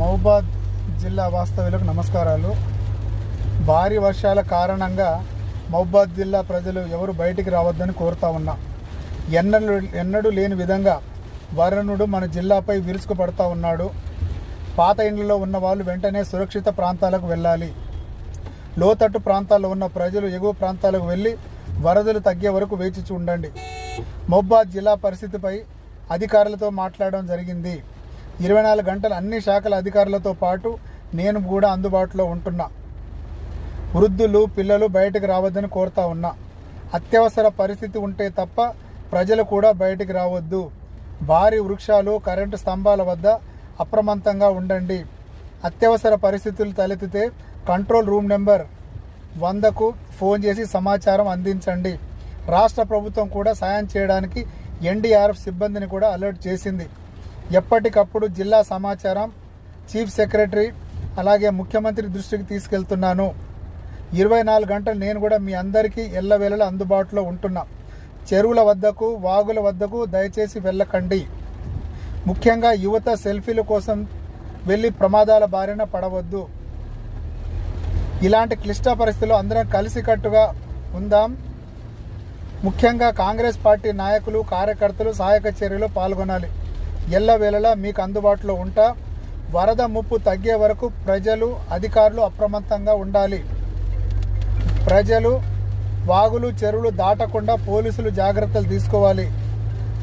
మహబాద్ జిల్లా వాస్తవ్యులకు నమస్కారాలు. భారీ వర్షాల కారణంగా మహబాద్ జిల్లా ప్రజలు ఎవరు బయటికి రావద్దని కోరుతా ఉన్నా. ఎన్నడూ ఎన్నడూ లేని విధంగా వరుణుడు మన జిల్లాపై విరుచుకుపడతా ఉన్నాడు. పాత ఇండ్లలో ఉన్న వాళ్ళు వెంటనే సురక్షిత ప్రాంతాలకు వెళ్ళాలి. లోతట్టు ప్రాంతాల్లో ఉన్న ప్రజలు ఎగువ ప్రాంతాలకు వెళ్ళి వరదలు తగ్గే వరకు వేచి చూడండి. మొబ్బాద్ జిల్లా పరిస్థితిపై అధికారులతో మాట్లాడడం జరిగింది. ఇరవై నాలుగు గంటలు అన్ని శాఖల అధికారులతో పాటు నేను కూడా అందుబాటులో ఉంటున్నా. వృద్ధులు పిల్లలు బయటకు రావద్దని కోరుతా ఉన్నా. అత్యవసర పరిస్థితి ఉంటే తప్ప ప్రజలు కూడా బయటికి రావద్దు. భారీ వృక్షాలు కరెంటు స్తంభాల వద్ద అప్రమత్తంగా ఉండండి. అత్యవసర పరిస్థితులు తలెత్తితే కంట్రోల్ రూమ్ నెంబర్ వందకు ఫోన్ చేసి సమాచారం అందించండి. రాష్ట్ర ప్రభుత్వం కూడా సాయం చేయడానికి ఎన్డీఆర్ఎఫ్ సిబ్బందిని కూడా అలర్ట్ చేసింది. ఎప్పటికప్పుడు జిల్లా సమాచారం చీఫ్ సెక్రటరీ అలాగే ముఖ్యమంత్రి దృష్టికి తీసుకెళ్తున్నాను. ఇరవై నాలుగు గంటలు నేను కూడా మీ అందరికీ ఎల్లవేళలా అందుబాటులో ఉంటున్నా. చెరువుల వద్దకు వాగుల వద్దకు దయచేసి వెళ్ళకండి. ముఖ్యంగా యువత సెల్ఫీల కోసం వెళ్ళి ప్రమాదాల బారిన పడవద్దు. ఇలాంటి క్లిష్ట పరిస్థితుల్లో అందరం కలిసికట్టుగా ఉందాం. ముఖ్యంగా కాంగ్రెస్ పార్టీ నాయకులు కార్యకర్తలు సహాయక చర్యలో పాల్గొనాలి. ఎల్లవేళలా మీకు అందుబాటులో ఉంటా. వరద ముప్పు తగ్గే వరకు ప్రజలు అధికారులు అప్రమత్తంగా ఉండాలి. ప్రజలు వాగులు చెరువులు దాటకుండా పోలీసులు జాగ్రత్తలు తీసుకోవాలి.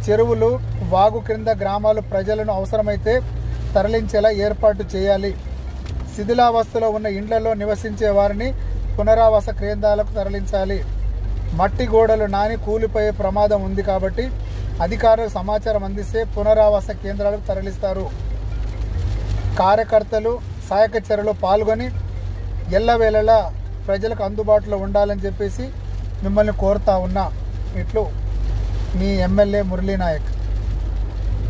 చెరువులు వాగు క్రింద గ్రామాలు ప్రజలను అవసరమైతే తరలించేలా ఏర్పాటు చేయాలి. శిథిలావస్థలో ఉన్న ఇండ్లలో నివసించే వారిని పునరావాస కేంద్రాలకు తరలించాలి. మట్టి గోడలు నాని కూలిపోయే ప్రమాదం ఉంది కాబట్టి అధికారులకు సమాచారం అందిస్తే పునరావాస కేంద్రాలకు తరలిస్తారు. కార్యకర్తలు సహాయక చర్యలో పాల్గొని ఎల్లవేళలా ప్రజలకు అందుబాటులో ఉండాలని చెప్పేసి మిమ్మల్ని కోరుతా ఉన్నా. ఇట్లు మీ ఎమ్మెల్యే మురళీనాయక్.